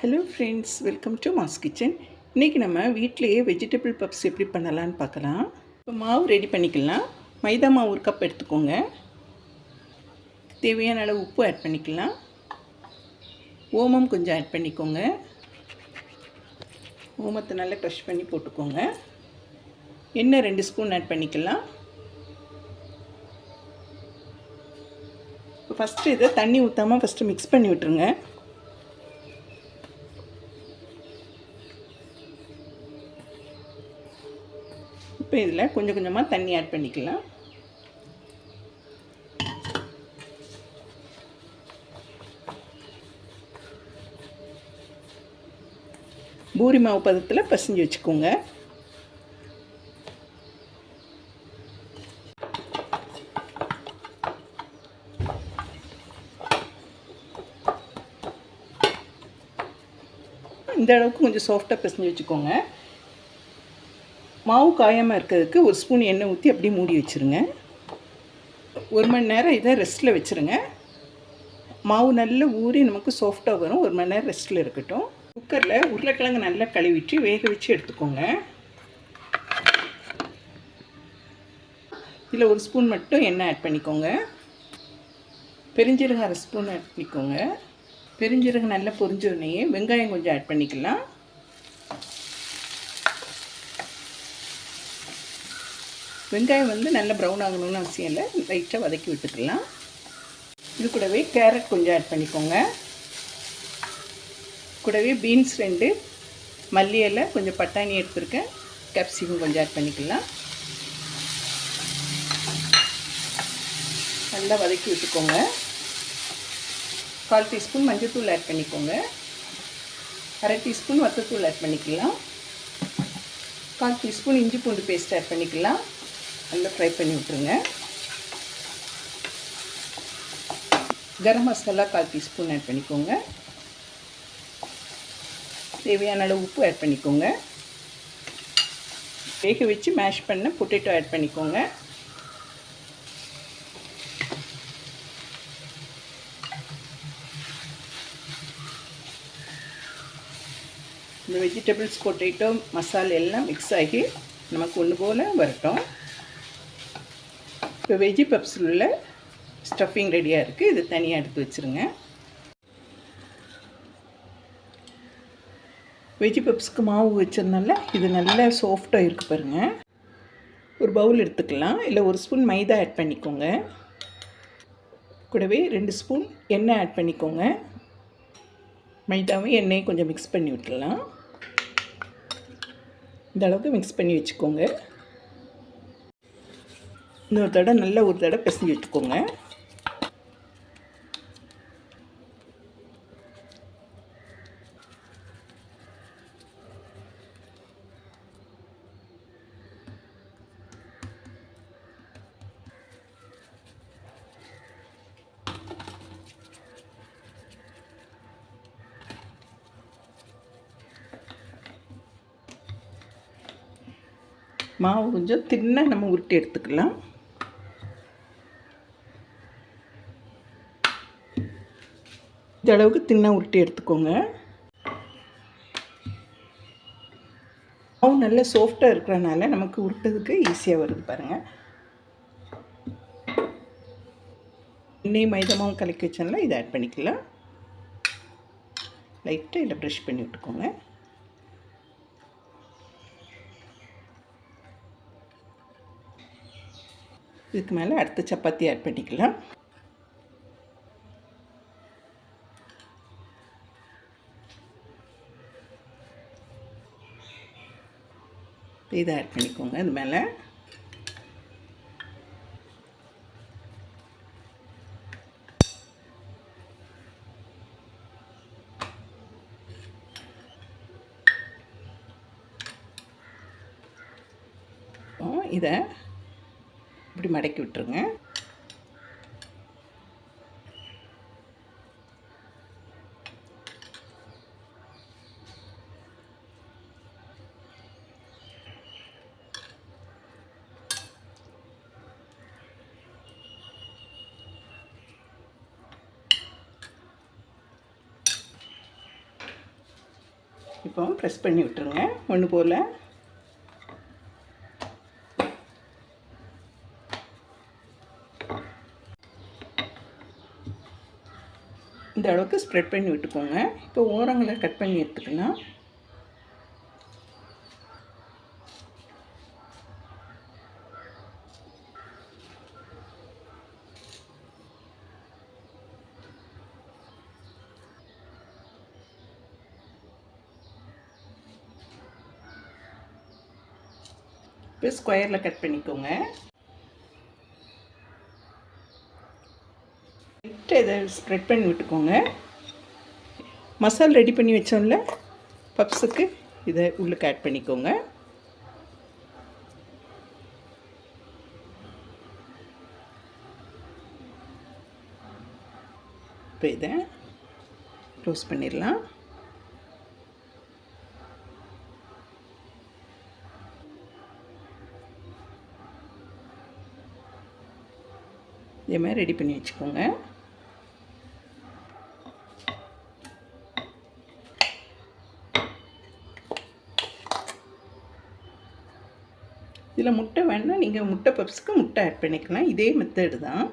Hello friends welcome to mass kitchen இன்றைக்கி நம்ம வீட்டிலையே வெஜிடபிள் பப்ஸ் எப்படி பண்ணலான்னு பார்க்கலாம். இப்போ மாவு ரெடி பண்ணிக்கலாம். மைதா மாவு ஒரு கப் எடுத்துக்கோங்க. தேவையான அளவு உப்பு ஆட் பண்ணிக்கலாம். ஓமம் கொஞ்சம் ஆட் பண்ணிக்கோங்க. ஓமத்தை நல்லா க்ரஷ் பண்ணி போட்டுக்கோங்க. எண்ணெய் ரெண்டு ஸ்பூன் ஆட் பண்ணிக்கலாம். இப்போ ஃபஸ்ட்டு இதை தண்ணி ஊற்றாமல் ஃபஸ்ட்டு மிக்ஸ் பண்ணி விட்டுருங்க. இதில் கொஞ்சம் கொஞ்சமாக தண்ணி ஆட் பண்ணிக்கலாம். பூரி மாவு பதத்தில் பசஞ்சு வச்சுக்கோங்க. இந்த அளவுக்கு கொஞ்சம் சாஃப்டாக பிசைஞ்சு வச்சுக்கோங்க. மாவு காயாமல் இருக்கிறதுக்கு ஒரு ஸ்பூன் எண்ணெய் ஊற்றி அப்படியே மூடி வச்சுருங்க. ஒரு மணி நேரம் இதை ரெஸ்ட்டில் வச்சுருங்க. மாவு நல்லா ஊறி நமக்கு சாஃப்டாக வரும். ஒரு மணி நேரம் ரெஸ்ட்டில் இருக்கட்டும். குக்கரில் உருளைக்கிழங்கு நல்லா கழுவிட்டு வேக வச்சு எடுத்துக்கோங்க. இதில் ஒரு ஸ்பூன் மட்டும் எண்ணெய் ஆட் பண்ணிக்கோங்க. பெருஞ்சீரகம் அரை ஸ்பூன் ஆட் பண்ணிக்கோங்க. பெருஞ்சீரகம் நல்லா பொரிஞ்சோடனே வெங்காயம் கொஞ்சம் ஆட் பண்ணிக்கலாம். வெங்காயம் வந்து நல்ல ப்ரௌன் ஆகணும்னு அவசியம் இல்லை. லைட்டாக வதக்கி விட்டுக்கலாம். இது கூடவே கேரட் கொஞ்சம் ஆட் பண்ணிக்கோங்க. கூடவே பீன்ஸ் ரெண்டு மல்லி இலை கொஞ்சம் பட்டாணி எடுத்துருக்கேன். கேப்சிகம் கொஞ்சம் ஆட் பண்ணிக்கலாம். நல்லா வதக்கி விட்டுக்கோங்க. கால் டீஸ்பூன் மஞ்சள்தூள் ஆட் பண்ணிக்கோங்க. அரை டீஸ்பூன் வத்தத்தூள் ஆட் பண்ணிக்கலாம். கால் டீஸ்பூன் இஞ்சி பூண்டு பேஸ்ட் ஆட் பண்ணிக்கலாம். நல்லா ஃப்ரை பண்ணி விட்ருங்க கரம் மசாலா கால் டீஸ்பூன் ஆட் பண்ணிக்கோங்க. தேவையான அளவு உப்பு ஆட் பண்ணிக்கோங்க. வேக வச்சு மேஷ் பண்ண பொட்டேட்டோ ஆட் பண்ணிக்கோங்க. இந்த வெஜிடபிள்ஸ் பொட்டேட்டோ மசாலா எல்லாம் மிக்ஸ் ஆகி நமக்கு ஒன்று போல் வரட்டும். இப்போ வெஜ்ஜி பப்ஸில் உள்ள ஸ்டஃபிங் ரெடியாக இருக்குது இது தனியாக எடுத்து வச்சுருங்க. வெஜ்ஜி பப்ஸ்க்கு மாவு வச்சதுனால இது நல்லா சாஃப்டாக இருக்குது பாருங்கள் ஒரு பவுல் எடுத்துக்கலாம். இல்லை ஒரு ஸ்பூன் மைதா ஆட் பண்ணிக்கோங்க. கூடவே ரெண்டு ஸ்பூன் எண்ணெய் ஆட் பண்ணிக்கோங்க. மைதாவும் எண்ணெயும் கொஞ்சம் மிக்ஸ் பண்ணி விட்டுலாம் இந்த அளவுக்கு மிக்ஸ் பண்ணி வச்சுக்கோங்க. இன்னொரு தடவை நல்ல ஒரு தடவை பிசைஞ்சு வச்சுக்கோங்க. மாவு கொஞ்சம் தின்னாக நம்ம உருட்டி எடுத்துக்கலாம். இந்த அளவுக்கு தின்னாக உருட்டி எடுத்துக்கோங்க. மாவு நல்ல சாஃப்டாக இருக்கிறனால நமக்கு உருட்டதுக்கு ஈஸியாக வருது பாருங்கள் எண்ணெய் மைதமாவும் கலக்கி வச்சனால இதை ஆட் பண்ணிக்கலாம். லைட்டாக இதில் ப்ரெஷ் பண்ணி விட்டுக்கோங்க. இதுக்கு மேலே அடுத்த சப்பாத்தி ஆட் பண்ணிக்கலாம். இதை ஆட் பண்ணிக்கோங்க. இது மேலே. இதை இப்படி மடக்கி விட்டுருங்க. இப்போ ப்ரெஸ் பண்ணி விட்டுருங்க. ஒன்று போல். இந்த அளவுக்கு ஸ்ப்ரெட் பண்ணி விட்டுக்கோங்க. இப்போ ஓரங்களை கட் பண்ணி எடுத்துக்கலாம் இப்போ ஸ்கொயரில் கட் பண்ணிக்கோங்க. லைட்டாக இதை ஸ்ப்ரெட் பண்ணி விட்டுக்கோங்க. மசால் ரெடி பண்ணி வச்சோம்ல பப்ஸுக்கு இதை உள்ளுக்கு ஆட் பண்ணிக்கோங்க. இப்போ இதை க்ளோஸ் பண்ணிடலாம். இதே மாதிரி ரெடி பண்ணி வச்சுக்கோங்க. இதில் முட்டை வேணால் நீங்கள் முட்டை பப்ஸுக்கு முட்டை ஆட் பண்ணிக்கலாம். இதே மெத்தடு தான்.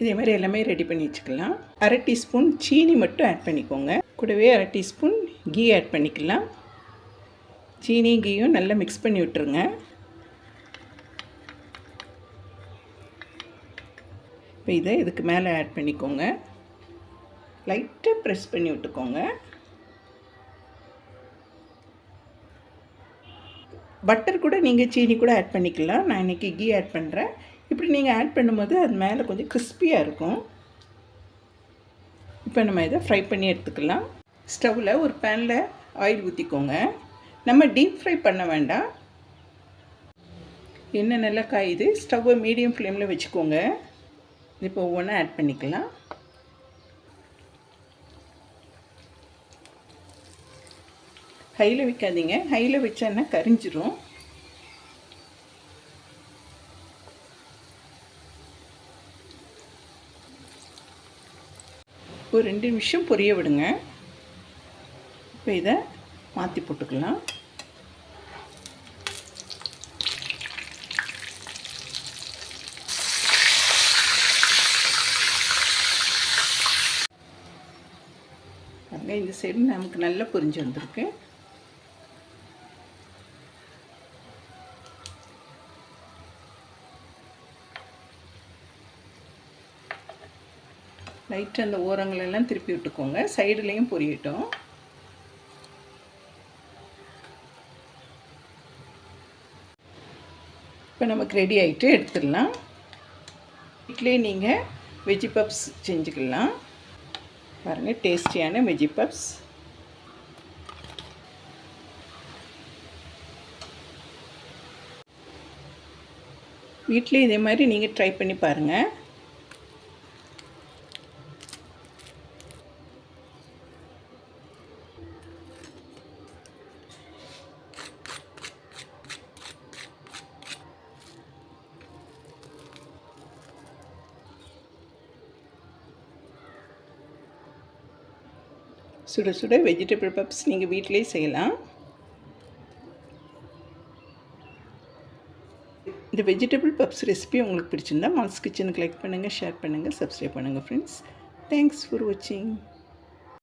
இதே மாதிரி எல்லாமே ரெடி பண்ணி வச்சுக்கலாம். அரை டீஸ்பூன் சீனி மட்டும் ஆட் பண்ணிக்கோங்க. கூடவே அரை டீஸ்பூன் கீ ஆட் பண்ணிக்கலாம். சீனி கீயும் நல்லா மிக்ஸ் பண்ணி விட்டுருங்க. இப்போ இதை இதுக்கு மேலே ஆட் பண்ணிக்கோங்க. லைட்டாக ப்ரெஸ் பண்ணி விட்டுக்கோங்க. பட்டர் கூட நீங்கள் சீனி கூட ஆட் பண்ணிக்கலாம். நான் இன்றைக்கி கீ ஆட் பண்ணுறேன் இப்படி நீங்கள் ஆட் பண்ணும்போது அது மேலே கொஞ்சம் கிறிஸ்பியாக இருக்கும். இப்போ நம்ம இதை ஃப்ரை பண்ணி எடுத்துக்கலாம். ஸ்டவ்வில் ஒரு பேனில் ஆயில் ஊற்றிக்கோங்க நம்ம டீப் ஃப்ரை பண்ண வேண்டாம். எண்ணெய் நல்லா காயுது. ஸ்டவ்வை மீடியம் ஃப்ளேமில் வச்சுக்கோங்க. இப்போ ஒவ்வொன்றா ஆட் பண்ணிக்கலாம். ஹையில் வைக்காதீங்க. ஹையில் வச்சோன்னா கரிஞ்சிரும். ஒரு ரெண்டு நிமிஷம் பொரிய விடுங்க. இப்போ இதை மாற்றி போட்டுக்கலாம். இந்த சைடு நமக்கு நல்லா பொரிஞ்சு வந்திருக்கு. லைட்டு அந்த ஓரங்களெல்லாம் திருப்பி விட்டுக்கோங்க. சைடுலேயும் பொரியட்டும். இப்போ நமக்கு ரெடி ஆகிட்டு எடுத்துடலாம். வீட்லேயே நீங்கள் வெஜி பப்ஸ் செஞ்சுக்கலாம். பாருங்கள் டேஸ்டியான வெஜி பப்ஸ் வீட்டிலே இதே மாதிரி நீங்கள் ட்ரை பண்ணி பாருங்கள் சுட சுட வெஜிடபிள் பப்ஸ் நீங்கள் வீட்டிலே செய்யலாம். இந்த வெஜிடபிள் பப்ஸ் ரெசிபி உங்களுக்கு பிடிச்சிருந்தா மால்ஸ் கிச்சனுக்கு லைக் பண்ணுங்கள் ஷேர் பண்ணுங்கள் சப்ஸ்கிரைப் பண்ணுங்கள் ஃப்ரெண்ட்ஸ் தேங்க்ஸ் ஃபார் வாட்சிங்